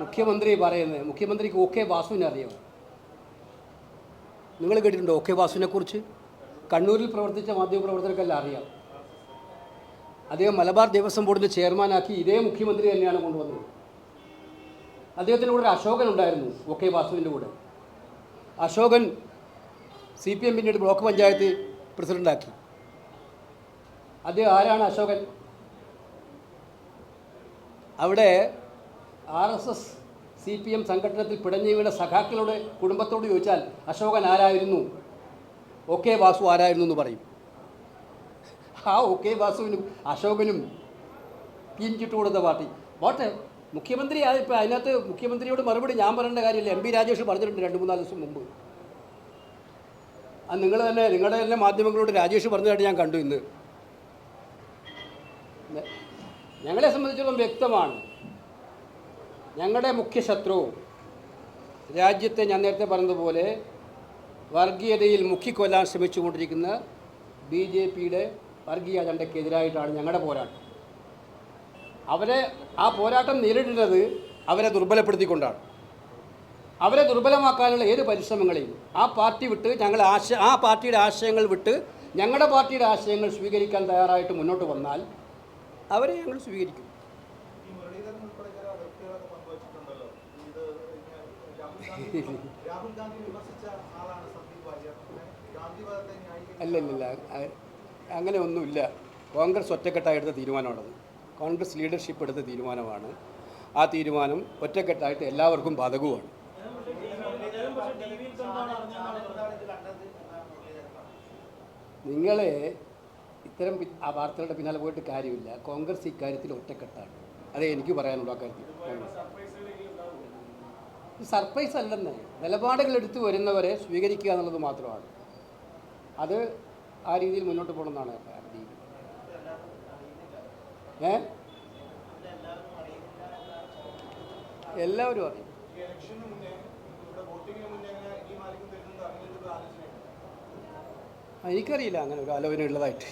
മുഖ്യമന്ത്രി പറയുന്നത് മുഖ്യമന്ത്രിക്ക് ഒ കെ വാസുവിനെ അറിയാമോ നിങ്ങൾ കേട്ടിട്ടുണ്ടോ ഒ കെ വാസുവിനെ കുറിച്ച് കണ്ണൂരിൽ പ്രവർത്തിച്ച മാധ്യമപ്രവർത്തകർക്കെല്ലാം അറിയാം. അദ്ദേഹം മലബാർ ദേവസ്വം ബോർഡിന്റെ ചെയർമാനാക്കി ഇതേ മുഖ്യമന്ത്രി തന്നെയാണ് കൊണ്ടുവന്നത്. അദ്ദേഹത്തിന്റെ കൂടെ ഒരു അശോകൻ ഉണ്ടായിരുന്നു ഒ കെ വാസുവിന്റെ കൂടെ. അശോകൻ സി പി എം പിന്നീട് ബ്ലോക്ക് പഞ്ചായത്ത് പ്രസിഡന്റാക്കി അദ്ദേഹം ആരാണ് അശോകൻ? അവിടെ R S S C P M സംഘടനത്തിൽ പിടഞ്ഞു സഖാക്കളുടെ കുടുംബത്തോട് ചോദിച്ചാൽ അശോകൻ ആരായിരുന്നു? ഒ കെ വാസു ആരായിരുന്നു? എന്ന് പറയും. ആ ഒ കെ വാസുവിനും അശോകനും പിഞ്ചിട്ട് കൊടുത്ത പാർട്ടി. പോട്ടെ മുഖ്യമന്ത്രി ഇപ്പോൾ അതിനകത്ത് മുഖ്യമന്ത്രിയോട് മറുപടി ഞാൻ പറയേണ്ട കാര്യമില്ല. എം പി രാജേഷ് പറഞ്ഞിട്ടുണ്ട് രണ്ട് മൂന്നാൽ ദിവസം മുമ്പ്. അത് നിങ്ങൾ തന്നെ നിങ്ങളുടെ തന്നെ മാധ്യമങ്ങളോട് രാജേഷ് പറഞ്ഞതായിട്ട് ഞാൻ കണ്ടു ഇന്ന്. ഞങ്ങളെ സംബന്ധിച്ചിടത്തോളം വ്യക്തമാണ്. ഞങ്ങളുടെ മുഖ്യ ശത്രു രാജ്യത്തെ ഞാൻ നേരത്തെ പറഞ്ഞതുപോലെ വർഗീയതയിൽ മുക്കിക്കൊല്ലാൻ ശ്രമിച്ചുകൊണ്ടിരിക്കുന്ന ബി ജെ പിയുടെ വർഗീയ അജണ്ടയ്ക്കെതിരായിട്ടാണ് ഞങ്ങളുടെ പോരാട്ടം. അവരെ ആ പോരാട്ടം നേരിടുന്നത് അവരെ ദുർബലപ്പെടുത്തിക്കൊണ്ടാണ്. അവരെ ദുർബലമാക്കാനുള്ള ഏത് പരിശ്രമങ്ങളെയും ആ പാർട്ടി വിട്ട് ഞങ്ങൾ ആശ ആ പാർട്ടിയുടെ ആശയങ്ങൾ വിട്ട് ഞങ്ങളുടെ പാർട്ടിയുടെ ആശയങ്ങൾ സ്വീകരിക്കാൻ തയ്യാറായിട്ട് മുന്നോട്ട് വന്നാൽ അവരെ ഞങ്ങൾ സ്വീകരിക്കും. അ- അങ്ങനെ ഒന്നുമില്ല. കോൺഗ്രസ് ഒറ്റക്കെട്ടായി എടുത്ത തീരുമാനമാണത്. കോൺഗ്രസ് ലീഡർഷിപ്പ് എടുത്ത തീരുമാനമാണ്. ആ തീരുമാനം ഒറ്റക്കെട്ടായിട്ട് എല്ലാവർക്കും ബാധകവുമാണ്. നിങ്ങളെ ഇത്തരം ആ വാർത്തകളുടെ പിന്നാലെ പോയിട്ട് കാര്യമില്ല. കോൺഗ്രസ് ഇക്കാര്യത്തിൽ ഒറ്റക്കെട്ടാണ്. അതേ എനിക്ക് പറയാനുള്ളൂ ആ കാര്യത്തിൽ. സർപ്രൈസ് അല്ലെന്ന്. നിലപാടുകൾ എടുത്തു വരുന്നവരെ സ്വീകരിക്കുക എന്നുള്ളത് മാത്രമാണ്. അത് ആ രീതിയിൽ മുന്നോട്ട് പോകണമെന്നാണ് ഏ? എല്ലാവരും അറിയും. എനിക്കറിയില്ല അങ്ങനെ ഒരു ആലോചന ഉള്ളതായിട്ട്.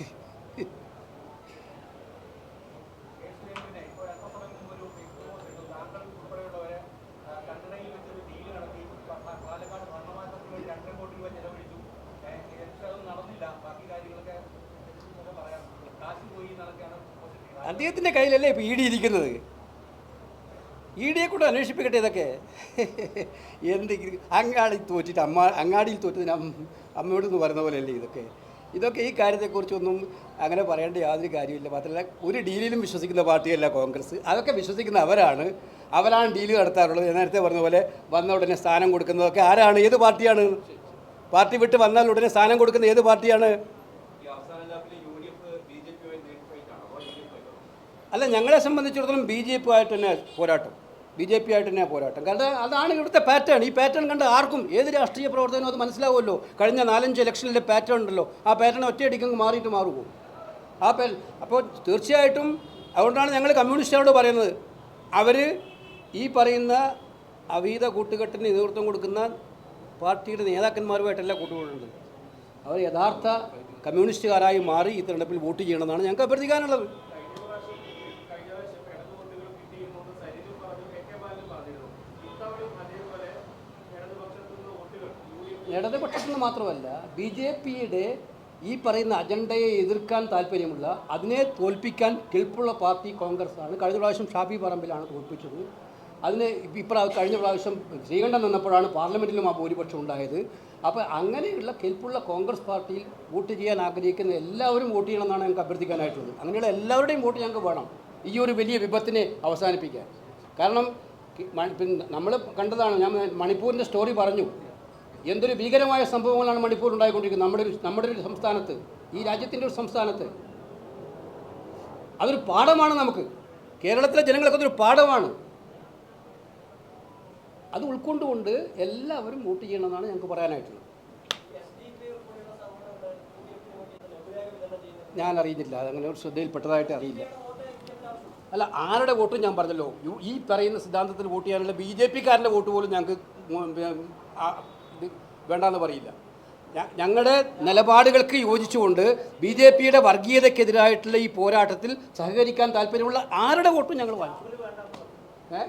അദ്ദേഹത്തിന്റെ കയ്യിലല്ലേ ഇപ്പോൾ ഇ ഡി ഇരിക്കുന്നത്? ഇ ഡിയെ കൂടെ അന്വേഷിപ്പിക്കട്ടെ ഇതൊക്കെ? എന്ത് അങ്ങാടി തോറ്റിട്ട് അമ്മ അങ്ങാടിയിൽ തോറ്റതിന് അമ്മ- അമ്മയോട് എന്ന് പറയുന്ന പോലെയല്ലേ ഇതൊക്കെ? ഇതൊക്കെ ഈ കാര്യത്തെക്കുറിച്ചൊന്നും അങ്ങനെ പറയേണ്ട യാതൊരു കാര്യമില്ല മാത്രമല്ല ഒരു ഡീലിലും വിശ്വസിക്കുന്ന പാർട്ടിയല്ല കോൺഗ്രസ്. അതൊക്കെ വിശ്വസിക്കുന്ന അവരാണ്. അവരാണ് ഡീൽ നടത്താറുള്ളത്. നേരത്തെ പറഞ്ഞ പോലെ വന്ന ഉടനെ സ്ഥാനം കൊടുക്കുന്നതൊക്കെ ആരാണ്? ഏത് പാർട്ടിയാണ്? പാർട്ടി വിട്ട് വന്നാൽ ഉടനെ സ്ഥാനം കൊടുക്കുന്ന ഏത് പാർട്ടിയാണ്? അല്ല ഞങ്ങളെ സംബന്ധിച്ചിടത്തോളം ബി ജെ പി ആയിട്ട് തന്നെ പോരാട്ടം. ബി ജെ പി ആയിട്ട് തന്നെ പോരാട്ടം. കാരണം അതാണ് ഇവിടുത്തെ പാറ്റേൺ ഈ പാറ്റേൺ കണ്ട് ആർക്കും ഏത് രാഷ്ട്രീയ പ്രവർത്തനവും അത് മനസ്സിലാവുമല്ലോ. കഴിഞ്ഞ നാലഞ്ച് ഇലക്ഷനിലെ പാറ്റേൺ ഉണ്ടല്ലോ. ആ പാറ്റേൺ ഒറ്റയടിക്കങ്ങ് മാറിയിട്ട് മാറുമോ ആ പാ അപ്പോൾ തീർച്ചയായിട്ടും അതുകൊണ്ടാണ് ഞങ്ങൾ കമ്മ്യൂണിസ്റ്റുകാരോട് പറയുന്നത്. അവർ ഈ പറയുന്ന അവീത കൂട്ടുകെട്ടിന് നേതൃത്വം കൊടുക്കുന്ന പാർട്ടിയുടെ നേതാക്കന്മാരുമായിട്ടല്ല കൂട്ടുകൊള്ളുന്നത്. അവർ യഥാർത്ഥ കമ്മ്യൂണിസ്റ്റുകാരായി മാറി ഈ തെരഞ്ഞെടുപ്പിൽ വോട്ട് ചെയ്യണമെന്നാണ് ഞങ്ങൾക്ക് അഭ്യർത്ഥിക്കാനുള്ളത്. ഇടതുപക്ഷത്തിൽ നിന്ന് മാത്രമല്ല ബി ജെ പിയുടെ ഈ പറയുന്ന അജണ്ടയെ എതിർക്കാൻ താല്പര്യമുള്ള അതിനെ തോൽപ്പിക്കാൻ കെൽപ്പുള്ള പാർട്ടി കോൺഗ്രസ് ആണ് കഴിഞ്ഞ പ്രാവശ്യം ഷാഫി പറമ്പിലാണ് തോൽപ്പിച്ചത്. അതിന് ഇപ്പം കഴിഞ്ഞ പ്രാവശ്യം ശ്രീകണ്ഠൻ നിന്നപ്പോഴാണ് പാർലമെന്റിലും ആ ഭൂരിപക്ഷം ഉണ്ടായത്. അപ്പോൾ അങ്ങനെയുള്ള കെൽപ്പുള്ള കോൺഗ്രസ് പാർട്ടിയിൽ വോട്ട് ചെയ്യാൻ ആഗ്രഹിക്കുന്ന എല്ലാവരും വോട്ട് ചെയ്യണമെന്നാണ് ഞങ്ങൾക്ക് അഭ്യർത്ഥിക്കാനായിട്ടുള്ളത്. അങ്ങനെയുള്ള എല്ലാവരുടെയും വോട്ട് ഞങ്ങൾക്ക് വേണം ഈ ഒരു വലിയ വിപത്തിനെ അവസാനിപ്പിക്കാൻ. കാരണം നമ്മൾ കണ്ടതാണ് ഞാൻ മണിപ്പൂരിന്റെ സ്റ്റോറി പറഞ്ഞു. എന്തൊരു ഭീകരമായ സംഭവങ്ങളാണ് മണിപ്പൂർ ഉണ്ടായിക്കൊണ്ടിരിക്കുന്നത്. നമ്മുടെ ഒരു നമ്മുടെ ഒരു സംസ്ഥാനത്ത് ഈ രാജ്യത്തിന്റെ ഒരു സംസ്ഥാനത്ത്. അതൊരു പാഠമാണ് നമുക്ക്. കേരളത്തിലെ ജനങ്ങൾക്ക് അതൊരു പാഠമാണ്. അത് ഉൾക്കൊണ്ടുകൊണ്ട് എല്ലാവരും വോട്ട് ചെയ്യണമെന്നാണ് ഞങ്ങൾക്ക് പറയാനായിട്ടുള്ളത്. ഞാൻ അറിയുന്നില്ല. അതങ്ങനെ ഒരു ശ്രദ്ധയിൽപ്പെട്ടതായിട്ട് അറിയില്ല. അല്ല ആരുടെ വോട്ടും ഞാൻ പറഞ്ഞല്ലോ. ഈ പറയുന്ന സിദ്ധാന്തത്തിൽ വോട്ട് ചെയ്യാനുള്ള ബി ജെ പിക്കാരന്റെ വോട്ട് പോലും ഞങ്ങൾക്ക് ഇത് വേണ്ടാന്ന് പറയില്ല. ഞങ്ങളുടെ നിലപാടുകൾക്ക് യോജിച്ചുകൊണ്ട് ബി ജെ പിയുടെ വർഗീയതയ്ക്കെതിരായിട്ടുള്ള ഈ പോരാട്ടത്തിൽ സഹകരിക്കാൻ താല്പര്യമുള്ള ആരുടെ വോട്ടും ഞങ്ങൾ വാങ്ങിക്കും. ഏ?